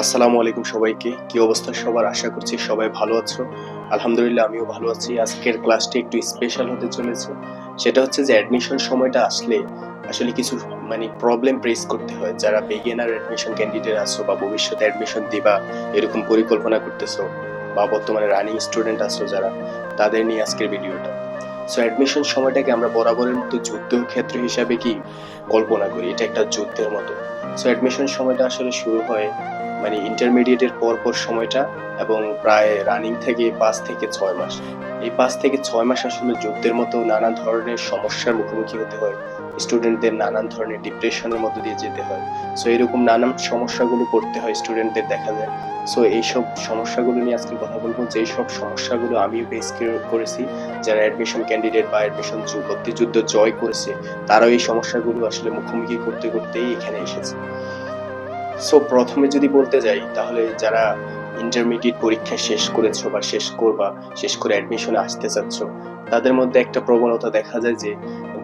আসসালামু আলাইকুম সবাইকে। কি অবস্থা সবার? আশা করছি সবাই ভালো আছো। আলহামদুলিল্লাহ, আমিও ভালো আছি। আজকের ক্লাসটি একটু স্পেশাল হতে চলেছে। সেটা হচ্ছে যে অ্যাডমিশন সময়টা আসলে আসলে কিছু মানে প্রবলেম প্রেস করতে হয়। যারা বিগিনার অ্যাডমিশন ক্যান্ডিডেট আছো বা ভবিষ্যতে অ্যাডমিশন দিবা, এরকম পরিকল্পনা করতেছো বা বর্তমানে রানিং স্টুডেন্ট আছো যারা, তাদের নিয়ে আজকের ভিডিওটা সো অ্যাডমিশন সময়টাকে আমরা বরাবরের মতো যুদ্ধ ক্ষেত্র হিসাবে কি কল্পনা করি? এটা একটা যুদ্ধের মতো। সো অ্যাডমিশন সময়টা আসলে শুরু হয় মানে ইন্টারমিডিয়েটের পর পর সময়টা এবং প্রায় রানিং থেকে পাঁচ থেকে ছয় মাস। এই পাঁচ থেকে ছয় মাস আসলে যুদ্ধের মতো নানা ধরনের সমস্যার মুখোমুখি হতে হয়। স্টুডেন্টদের নানান ধরনের ডিপ্রেশনের মধ্যে দিয়ে যেতে হয়। সো এরকম নানান সমস্যাগুলো করতে হয় স্টুডেন্টদের দেখা যায়। সো এইসব সমস্যাগুলো নিয়ে আজকে কথা বলব। যেই সব সমস্যাগুলো আমিও ফেস করেছি, যারা অ্যাডমিশন ক্যান্ডিডেট বা অ্যাডমিশন ভর্তি যুদ্ধ জয় করেছে, তারাও এই সমস্যাগুলো আসলে মুখোমুখি করতে, করতেই এখানে এসেছে। সো প্রথমে যদি বলতে যাই, তাহলে যারা ইন্টারমিডিয়েট পরীক্ষা শেষ করেছ বা শেষ করবা, শেষ করে অ্যাডমিশনে আসতে চাচ্ছ, তাদের মধ্যে একটা প্রবণতা দেখা যায় যে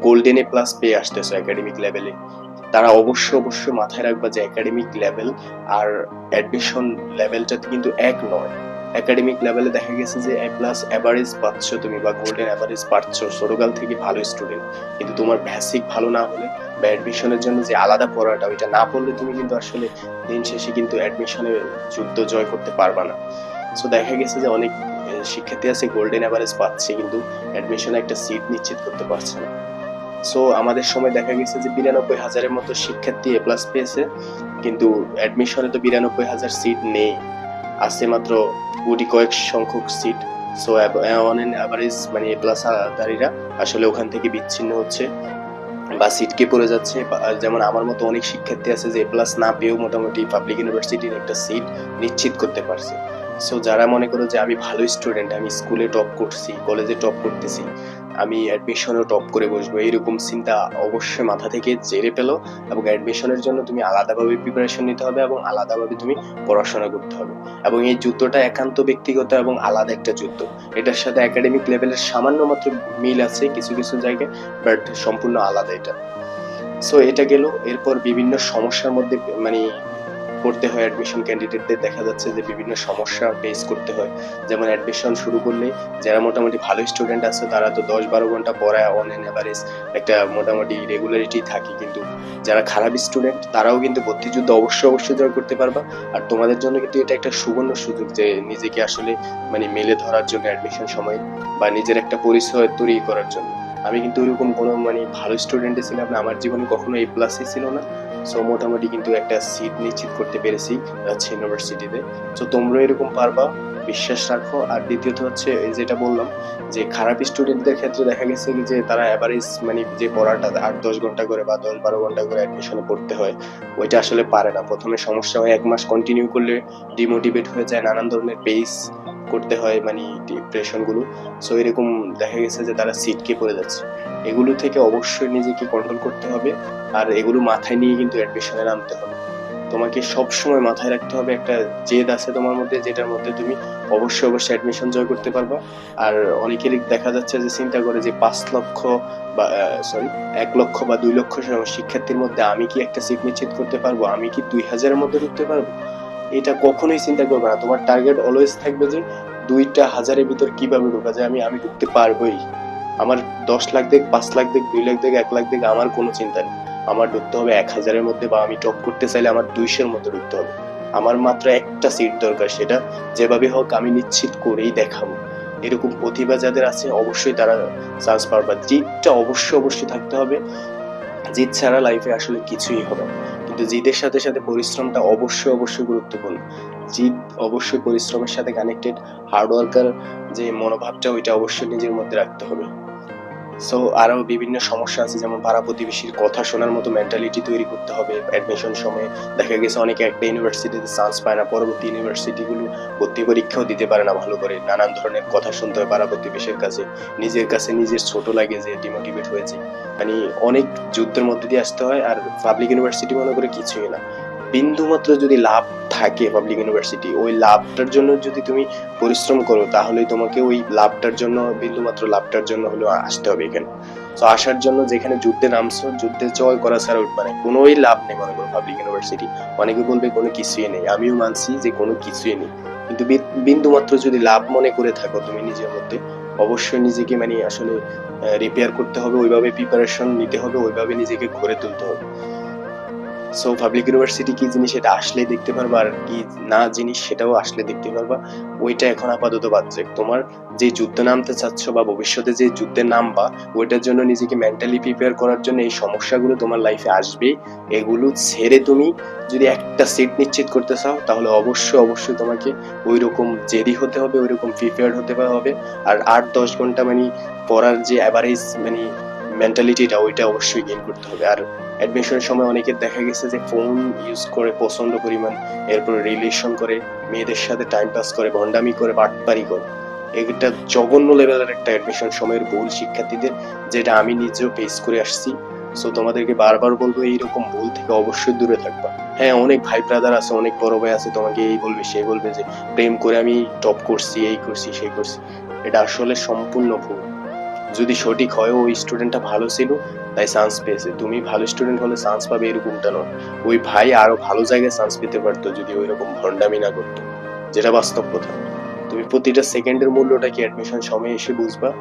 গোল্ডেন প্লাস পেয়ে আসতেছো একাডেমিক লেভেলে তারা অবশ্যই অবশ্যই মাথায় রাখবা যে একাডেমিক লেভেল আর অ্যাডমিশন লেভেলটা কিন্তু এক নয়। একাডেমিক লেভেলে দেখা গেছে যে এ প্লাস অ্যাভারেজ পাচ্ছ তুমি বা গোল্ডেন অ্যাভারেজ পাচ্ছ, ছোটকাল থেকে ভালো স্টুডেন্ট কিন্তু তোমার বেসিক ভালো না হলে অ্যাডমিশনের জন্য যে আলাদা পড়াটা, ওইটা না পড়লে তুমি কিন্তু আসলে দিন শেষে কিন্তু অ্যাডমিশনে যুদ্ধ জয় করতে পারবা না। সো দেখা গেছে যে অনেক শিক্ষার্থী আছে গোল্ডেন অ্যাভারেজ পাচ্ছে, কিন্তু অ্যাডমিশনে একটা সিট নিশ্চিত করতে পারছে না। সো আমাদের সময় দেখা গেছে যে বিরানব্বই হাজারের মতো শিক্ষার্থী এ প্লাস পেয়েছে, কিন্তু অ্যাডমিশনে তো বিরানব্বই হাজার সিট নেই। আছে মাত্র গুটি কয়েক সংখ্যক সিট সো অ্যাভারেজ মানে এ প্লাস আসলে ওখান থেকে বিচ্ছিন্ন হচ্ছে। বা সিটকে পড়ে যাচ্ছে যেমন আমার মতো অনেক শিক্ষার্থী আছে যে প্লাস না পেয়েও মোটামুটি পাবলিক ইউনিভার্সিটির একটা সিট নিশ্চিত করতে পারছে। সো যারা মনে করো যে আমি ভালো স্টুডেন্ট আমি স্কুলে টপ করছি কলেজে টপ করতেছি আমি অ্যাডমিশনেও টপ করে বসবো। এইরকম চিন্তা অবশ্যই মাথা থেকে জেরে পেল এবং অ্যাডমিশনের জন্য তুমি আলাদাভাবে প্রিপারেশন নিতে হবে এবং আলাদাভাবে তুমি পড়াশোনা করতে হবে। এবং এই যুদ্ধটা একান্ত ব্যক্তিগত এবং আলাদা একটা যুদ্ধ। এটার সাথে একাডেমিক লেভেলের সামান্য মাত্র মিল আছে কিছু কিছু জায়গায় বাট সম্পূর্ণ আলাদা এটা। সো এটা গেল। এরপর বিভিন্ন সমস্যার মধ্যে মানে পড়তে হয় অ্যাডমিশন ক্যান্ডিডেটদের দেখা যাচ্ছে যে বিভিন্ন সমস্যা ফেস করতে হয়। যেমন অ্যাডমিশন শুরু করলে যারা মোটামুটি ভালো স্টুডেন্ট আছে, তারা তো দশ বারো ঘণ্টা পড়ায় অন এন অ্যাভারেজ একটা মোটামুটি রেগুলারিটি থাকে কিন্তু। যারা খারাপ স্টুডেন্ট তারাও কিন্তু ভর্তিযুদ্ধ অবশ্যই অবশ্যই জয় করতে পারবা। আর তোমাদের জন্য কিন্তু এটা একটা সুবর্ণ সুযোগ যে নিজেকে আসলে মানে মেলে ধরার জন্য অ্যাডমিশন সময় বা নিজের একটা পরিচয় তৈরি করার জন্য। আমি কিন্তু ওইরকম কোনো মানে ভালো স্টুডেন্টই ছিলাম না। আমার জীবনে কখনো এই প্লাসই ছিল না। সো মোটামুটি কিন্তু একটা সিট নিশ্চিত করতে পেরেছি যাচ্ছে ইউনিভার্সিটিতে সো তোমরা এরকম পারবা। বিশ্বাস রাখো। আর দ্বিতীয়ত হচ্ছে যেটা বললাম, যে খারাপ স্টুডেন্টদের ক্ষেত্রে দেখা গেছে যে তারা অ্যাভারেজ মানে যে পড়াটা আট, দশ ঘণ্টা করে বা দশ, বারো ঘণ্টা করে অ্যাডমিশনে পড়তে হয়, ওইটা আসলে পারে না। প্রথমে সমস্যা হয় এক মাস কন্টিনিউ করলে ডিমোটিভেট হয়ে যায়, নানান ধরনের পেস করতে হয় মানে ডিপ্রেশনগুলো সো এরকম দেখা গেছে যে তারা সিটকে পড়ে যাচ্ছে। এগুলো থেকে অবশ্যই নিজেকে কন্ট্রোল করতে হবে। আর এগুলো মাথায় নিয়ে কিন্তু অ্যাডমিশনে নামতে হবে। তোমাকে সব সময় মাথায় রাখতে হবে, একটা জেদ আছে তোমার মধ্যে, যেটার মধ্যে তুমি অবশ্যই অবশ্যই অ্যাডমিশন জয় করতে পারবা। আর অনেকেরই দেখা যাচ্ছে যে চিন্তা করে যে পাঁচ লক্ষ বা সরি এক লক্ষ বা দুই লক্ষ শিক্ষার্থীর মধ্যে আমি কি একটা সিট নিশ্চিত করতে পারব? আমি কি দুই হাজারের মধ্যে ঢুকতে পারব? এটা কখনোই চিন্তা করবে না। তোমার টার্গেট অলওয়েজ থাকবে যে দুইটা হাজারের ভিতর কীভাবে ঢোকা যায়, আমি আমি ঢুকতে পারবোই। আমার দশ লাখ দেখ পাঁচ লাখ দেখ দুই লাখ দেখ এক লাখ দেখ আমার কোনো চিন্তা নেই। আমার ঢুকতে হবে এক হাজারের মধ্যে বা আমি টপ করতে চাইলে আমার দুইশোর মধ্যে ঢুকতে হবে। আমার মাত্র একটা সিট দরকার সেটা। যেভাবে হোক আমি নিশ্চিত করেই দেখাবো। এরকম প্রতিভা যাদের আছে, অবশ্যই তারা চান্স পারবা জিতটা অবশ্যই অবশ্যই থাকতে হবে। জিত ছাড়া লাইফে আসলে কিছুই হবে কিন্তু জিতের সাথে সাথে পরিশ্রমটা অবশ্যই অবশ্যই গুরুত্বপূর্ণ। জিত অবশ্যই পরিশ্রমের সাথে কানেক্টেড হার্ডওয়ার্কার যে মনোভাবটা, ওইটা অবশ্যই নিজের মধ্যে রাখতে হবে। সো আরও বিভিন্ন সমস্যা আছে, যেমন পাড়া প্রতিবেশীর কথা শোনার মতো মেন্টালিটি তৈরি করতে হবে অ্যাডমিশন সময়ে। দেখা গেছে অনেকে একটা ইউনিভার্সিটিতে চান্স পায় না, পরবর্তী ইউনিভার্সিটিগুলো ভর্তি পরীক্ষাও দিতে পারে না ভালো করে। নানান ধরনের কথা শুনতে হয় পাড়া প্রতিবেশীর কাছে। নিজের কাছে নিজের ছোট লাগে যে ডিমোটিভেট হয়েছে। মানে অনেক যুদ্ধের মধ্যে দিয়ে আসতে হয় আর পাবলিক ইউনিভার্সিটি মনে করে কিছুই না। বিন্দুমাত্র যদি লাভ থাকে পাবলিক ইউনিভার্সিটি ওই লাভটার জন্য যদি তুমি পরিশ্রম করো তাহলে তোমাকে ওই লাভটার জন্য, বিন্দুমাত্র লাভটার জন্য হলেও আসতে হবে এখানে। তো আসার জন্য যেখানে যুদ্ধে নামছো, যুদ্ধে জয় করা ছাড়া উঠবে না। কোনোই লাভ নেই মনে করো পাবলিক ইউনিভার্সিটি অনেকে বলবে কোনো কিছুই নেই। আমিও মানছি যে কোনো কিছুই নেই। কিন্তু বিন্দু মাত্র যদি লাভ মনে করে থাকো তুমি নিজের মধ্যে, অবশ্যই নিজেকে মানে আসলে রিপেয়ার করতে হবে, ওইভাবে প্রিপারেশন নিতে হবে, ওইভাবে নিজেকে গড়ে তুলতে হবে। সো পাবলিক ইউনিভার্সিটি কি জিনিস এটা আসলে দেখতে পারবা আর কি না জিনিস সেটাও আসলে দেখতে পারবা। ওইটা এখন আপাতত বাজছে তোমার যে যুদ্ধে নামতে চাচ্ছ বা ভবিষ্যতে যে যুদ্ধে নামবা, ওইটার জন্য নিজেকে মেন্টালি প্রিপেয়ার করার জন্য এই সমস্যাগুলো তোমার লাইফে আসবে এগুলো ছেড়ে তুমি যদি একটা সিট নিশ্চিত করতে চাও, তাহলে অবশ্যই অবশ্যই তোমাকে ওই রকম জেদি হতে হবে ওই রকম প্রিপেয়ার হতে হবে। আর আট, দশ ঘণ্টা মানে পড়ার যে অ্যাভারেজ মানে মেন্টালিটিটা ওইটা অবশ্যই গেইন করতে হবে। আর অ্যাডমিশনের সময় অনেকের দেখা গেছে যে ফোন ইউজ করে প্রচণ্ড পরিমাণ, এরপর রিলেশন করে, মেয়েদের সাথে টাইম পাস করে, ভণ্ডামি করে, বাটপারি করে। এটা জঘন্য লেভেলের একটা অ্যাডমিশন সময়ের ভুল শিক্ষার্থীদের, যেটা আমি নিজেও ফেস করে আসছি। সো তোমাদেরকে বারবার বলব, এইরকম ভুল থেকে অবশ্যই দূরে থাকবা। হ্যাঁ অনেক ভাই ব্রাদার আছে, অনেক বড় ভাই আছে, তোমাকে এই বলবে, সে বলবে যে, প্রেম করে আমি টপ করছি, এই করছি সেই করছি। এটা আসলে সম্পূর্ণ ভুল। যদি সঠিক হয়, ওই স্টুডেন্টটা ভালো ছিল, তাই চান্স পেয়েছে। তুমি ভালো স্টুডেন্ট হলে চান্স পাবে এরকমটা নয়। ওই ভাই আরও ভালো জায়গায় চান্স পেতে পারতো যদি ওই রকম ভণ্ডামি না করতো। যেটা বাস্তব কথা। তুমি প্রতিটা সেকেন্ডের মূল্যটা কি অ্যাডমিশন সময় এসে বুঝবা?